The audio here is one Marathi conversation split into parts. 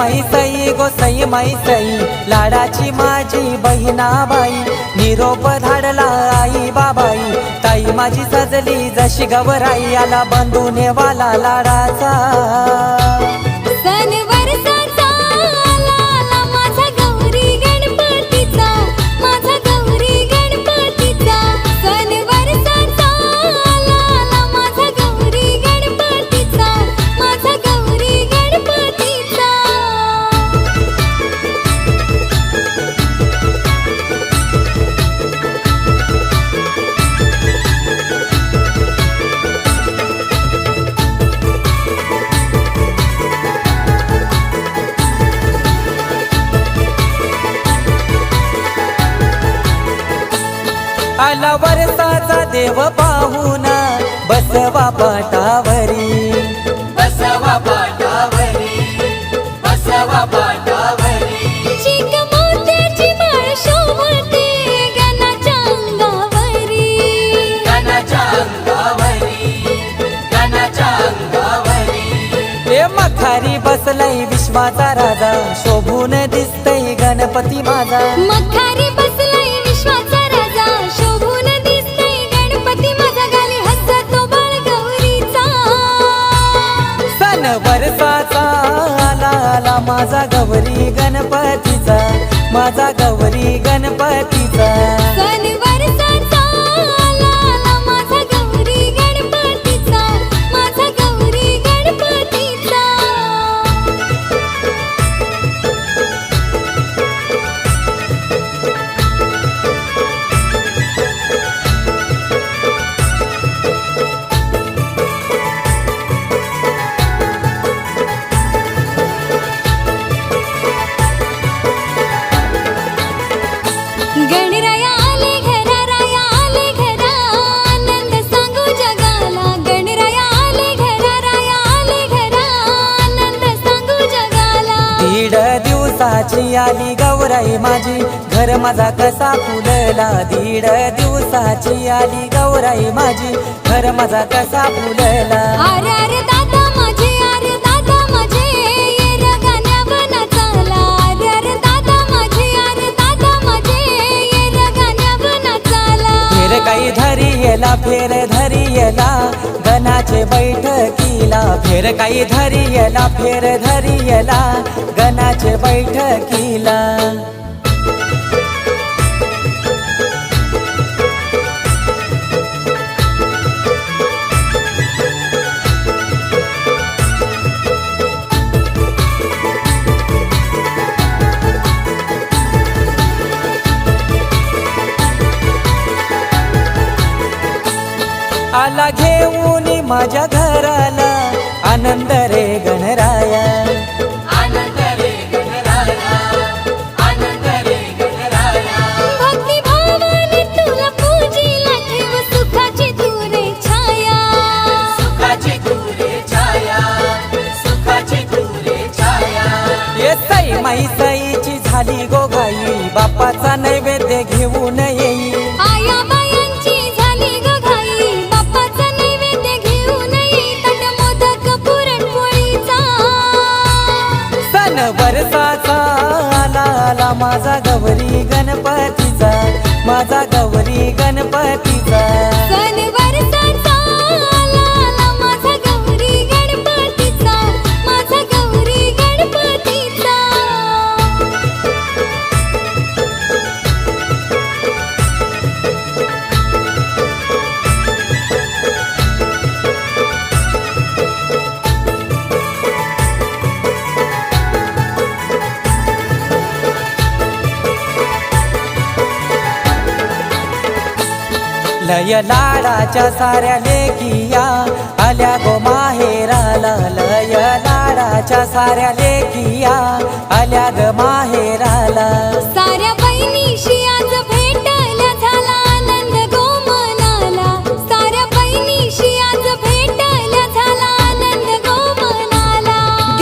ये सई मै सई मै सई लाडाची माझी बहिणाबाई निरोप धाडला आई बाबाई ताई माझी सजली जशी गवराई आला बंधू नेवाला लाडाचा. आला वरसाचा देव पाहुणा बसवा पाटावरी. बसवा पाटावरी. बसवा पाटावरी. चिक मोत्याची माळ शोभते गणाच्या अंगावरी. गणाच्या अंगावरी. गणाच्या अंगावरी. ए मखारी बसलाय विश्वाचा राजा. शोभून दिसतय गणपती माझा. माझा गौरी गणपतीचा माझा गौरी गणपतीचा. दिवसाची आली गौराई माझी. घर माझा कसा फुलला दीड दिवसाची आली गौराई माझी. घर माझा कसा फुलला. काही धरी येला फेर धरी येला गणाचे बैठकीला फेर काही धरी येला फेर धरी येला गणाचे बैठकीला. आला घेऊन माझ्या घराला आनंद रे गणराया. लय लाडाच्या साऱ्या लेखिया आल्या गो माहेराला लय लाडाच्या साऱ्या लेखिया आल्या ग माहेराला. साऱ्या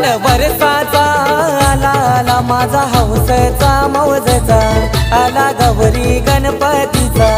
पावन बरसाचा आला आला माझा हौसचा मौजचा आला गौरी गणपतीचा.